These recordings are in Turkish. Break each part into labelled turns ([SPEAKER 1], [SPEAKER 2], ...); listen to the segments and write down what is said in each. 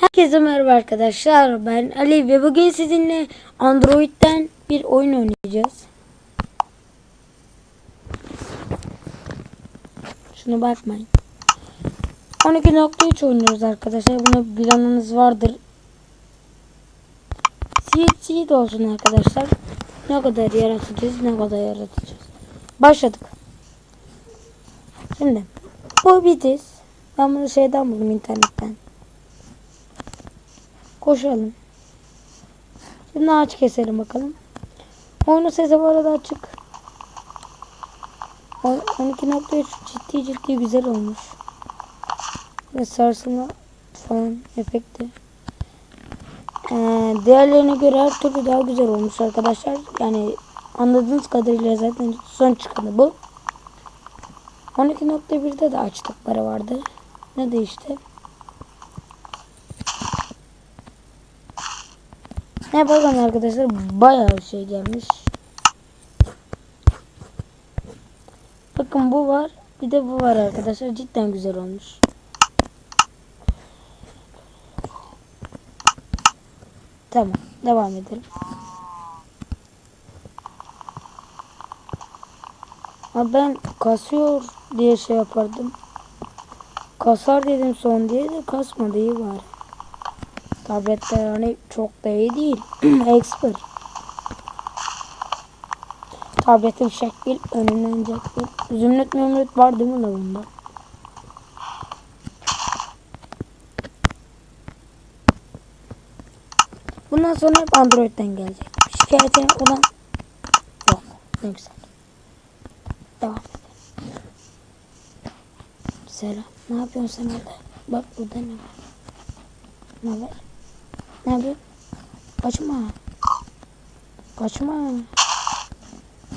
[SPEAKER 1] Herkese merhaba arkadaşlar. Ben Ali ve bugün sizinle Android'den bir oyun oynayacağız. Şuna bakmayın. 12.3 oynuyoruz arkadaşlar. Bunu planınız vardır. Seed Seed olsun arkadaşlar. Ne kadar yaratacağız, ne kadar yaratacağız. Başladık. Şimdi bu bitiz. Ben bunu şeyden buldum internetten. Koşalım. Şimdi ağaç keselim bakalım. Oyunun sesi bu arada açık. O- 12.3 ciddi ciddi güzel olmuş. Ve sarsılma falan efekti. Ee, diğerlerine göre her türlü daha güzel olmuş arkadaşlar. Yani anladığınız kadarıyla zaten son çıkanı bu. 12.1'de de açtıkları vardı. Ne değişti? Ne bakın arkadaşlar bayağı şey gelmiş. Bakın bu var. Bir de bu var arkadaşlar. Cidden güzel olmuş. Tamam. Devam edelim. Ama ben kasıyor diye şey yapardım. Kasar dedim son diye de kasmadı iyi var. Tablette yani çok da iyi değil. Expert. Tabletim şekil önünden şekil. Zümrüt mümrüt var değil mi la bunda? Bundan sonra hep Android'den gelecek. Şikayeti olan yok. Ne güzel. Devam edelim. Selam. Ne yapıyorsun sen orada? Bak burada ne var? Ne haber? Ne yapıyorsun? Kaçma. Kaçma.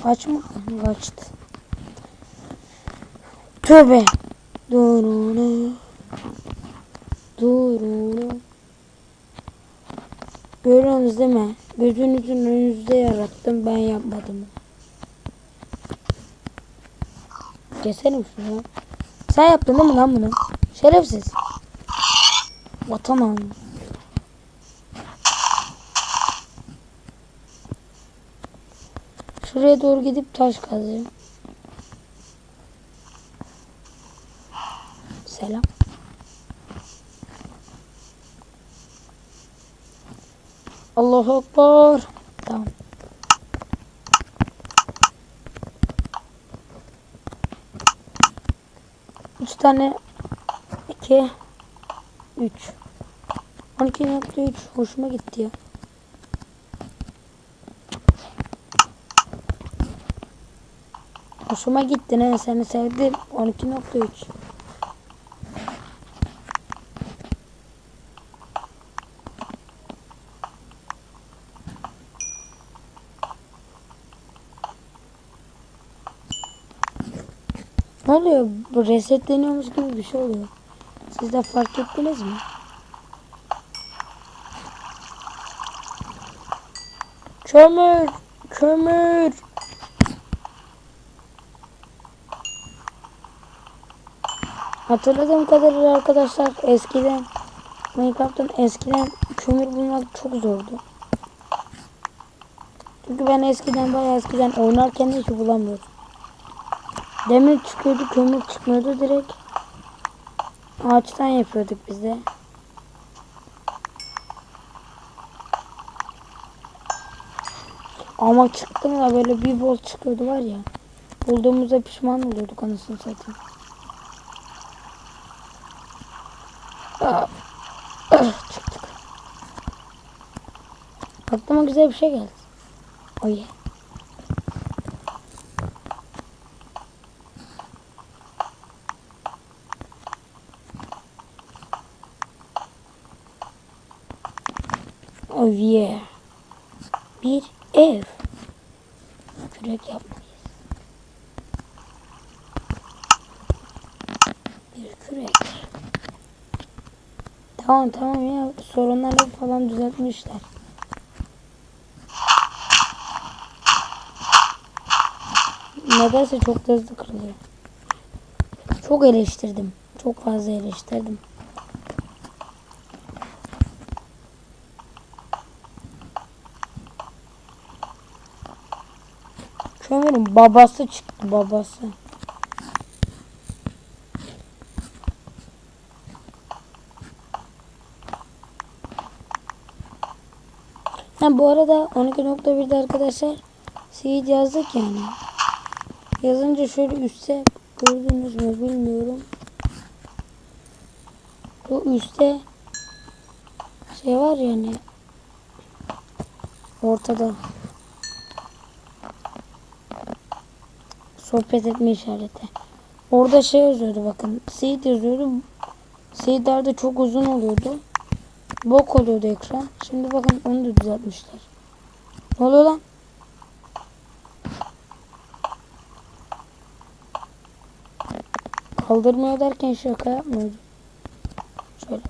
[SPEAKER 1] Kaçma. Kaçtı. Tövbe. Durunu. Durunu. Görüyorsunuz değil mi? Gözünüzün önünüzde yarattım ben yapmadım. Keselim şunu. Sen yaptın değil mi lan bunu? Şerefsiz. Vatan haini. Şuraya doğru gidip taş kazayım. Selam. Allahu Ekber. Tamam. Üç tane iki üç. 12.3 hoşuma gitti ya. Hoşuma gitti ne seni sevdim 12.3 Ne oluyor? Bu resetleniyormuş gibi bir şey oluyor. Siz de fark ettiniz mi? Kömür! Kömür! Hatırladığım kadarıyla arkadaşlar eskiden Minecraft'ın eskiden kömür bulmak çok zordu. Çünkü ben eskiden bayağı eskiden oynarken hiç bulamıyordum. Demir çıkıyordu, kömür çıkmıyordu direkt. Ağaçtan yapıyorduk biz de. Ama çıktı da böyle bir bol çıkıyordu var ya. Bulduğumuzda pişman oluyorduk anasını satayım. Çıktık. Aklıma güzel bir şey geldi. Oh yeah. Oh yeah. Bir ev. Kürek yapmalıyız. Tamam tamam ya sorunları falan düzeltmişler. Nedense çok hızlı kırılıyor. Çok eleştirdim. Çok fazla eleştirdim. Kömürün babası çıktı babası. Ha bu arada 12.1'de arkadaşlar seed yazdık yani. Yazınca şöyle üstte gördünüz mü bilmiyorum. Bu üstte şey var yani ortada sohbet etme işareti. Orada şey yazıyordu bakın. Seed yazıyordu. Seedler çok uzun oluyordu. Bok oluyordu ekran. Şimdi bakın onu da düzeltmişler. Ne oluyor lan? Kaldırmıyor derken şaka yapmıyordu. Şöyle.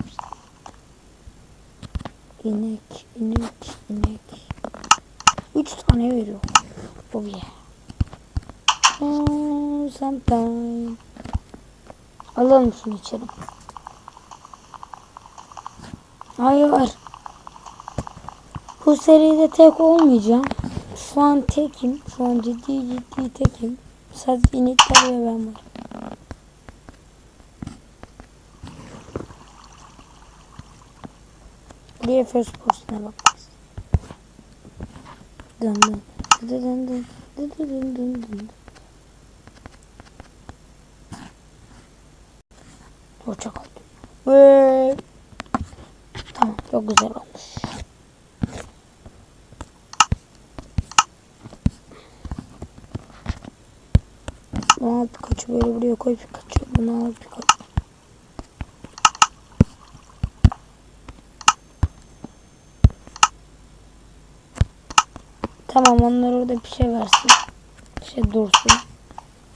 [SPEAKER 1] İnek, inek, inek. Üç tane veriyor. Oh yeah. Oh, sometime. Alalım şunu içeri. Hayır. Bu seride tek olmayacağım. Şu an tekim. Şu an ciddi ciddi tekim. Sadece inekler ve ben var. Diye first postuna bak. Dön dön. Dön dön dön. Dön dön dön dön. Hoşçakal. Ve tamam çok güzel olmuş. Bunu al Pikachu böyle buraya koy Pikachu. Bunu al Pikachu. Tamam onlar orada bir şey versin. Şey dursun.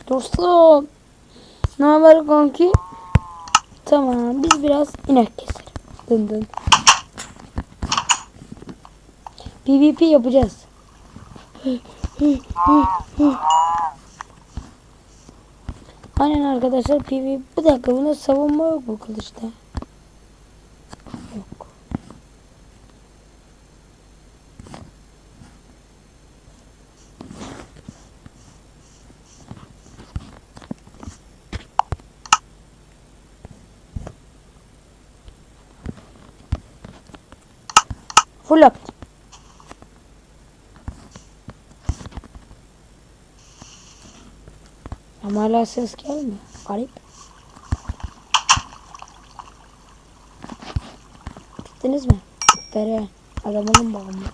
[SPEAKER 1] Dursun. Ne haber kanki? Tamam biz biraz inek keselim. Dın dın. PvP yapacağız. Aynen arkadaşlar PvP. Bir dakika bunda savunma yok bu kılıçta. Yok. Full up. Ama hala ses gelmiyor. Garip. Gittiniz mi? Bere. Arabanın bağımlı.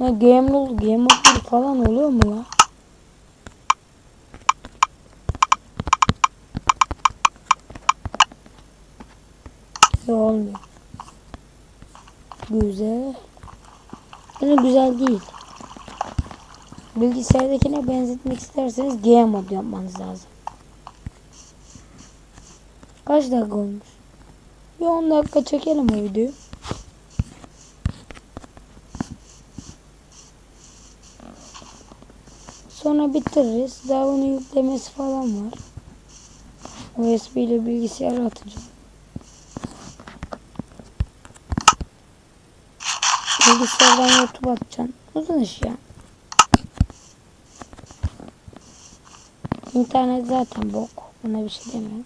[SPEAKER 1] Ya game mode, game mode falan oluyor mu ya? Yok olmuyor. Güzel. Yine güzel değil. Bilgisayardakine benzetmek isterseniz game mod yapmanız lazım. Kaç dakika olmuş? Bir 10 dakika çekelim o videoyu. Sonra bitiririz. Daha bunun yüklemesi falan var. USB ile bilgisayara atacağım. Bilgisayardan YouTube atacaksın. Uzun iş ya. İnternet zaten bok. Buna bir şey demiyorum.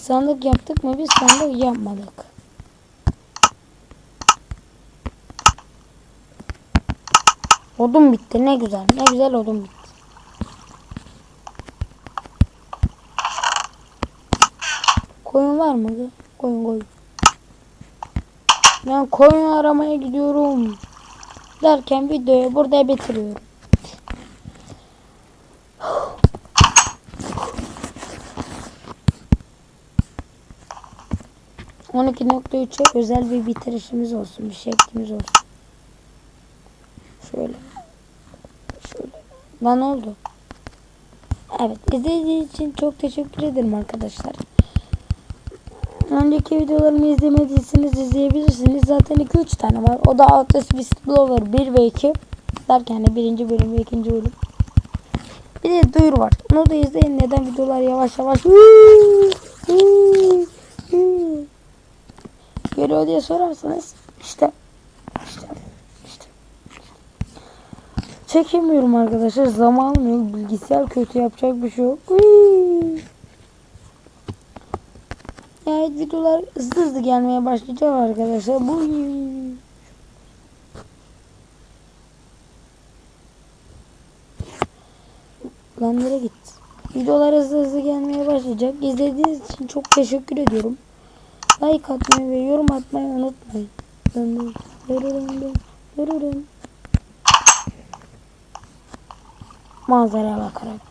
[SPEAKER 1] Sandık yaptık mı? Biz sandık yapmadık. Odun bitti. Ne güzel. Ne güzel odun bitti. Koyun var mı? Koyun koyun. Ben koyun aramaya gidiyorum. Derken videoyu burada bitiriyorum. %12.3'e özel bir bitirişimiz olsun. Bir şeklimiz olsun. Şöyle. Şöyle. Lan oldu. Evet. izlediğiniz için çok teşekkür ederim arkadaşlar. Önceki videolarımı izlemediyseniz izleyebilirsiniz. Zaten 2-3 tane var. O da Outlast Whistleblower 1 ve 2. Derken de birinci bölüm ve ikinci bölüm. Bir de duyuru var. Onu da izleyin. Neden videolar yavaş yavaş. Geliyor diye sorarsanız işte işte işte çekemiyorum arkadaşlar zamanım yok bilgisayar kötü yapacak bir şey yok Uy. Yani videolar hızlı hızlı gelmeye başlayacak arkadaşlar bu Lan nereye gitti? Videolar hızlı hızlı gelmeye başlayacak. İzlediğiniz için çok teşekkür ediyorum. Like atmayı ve yorum atmayı unutmayın. Dön, dön, dön, dön, dön, dön. Manzaraya bakarak.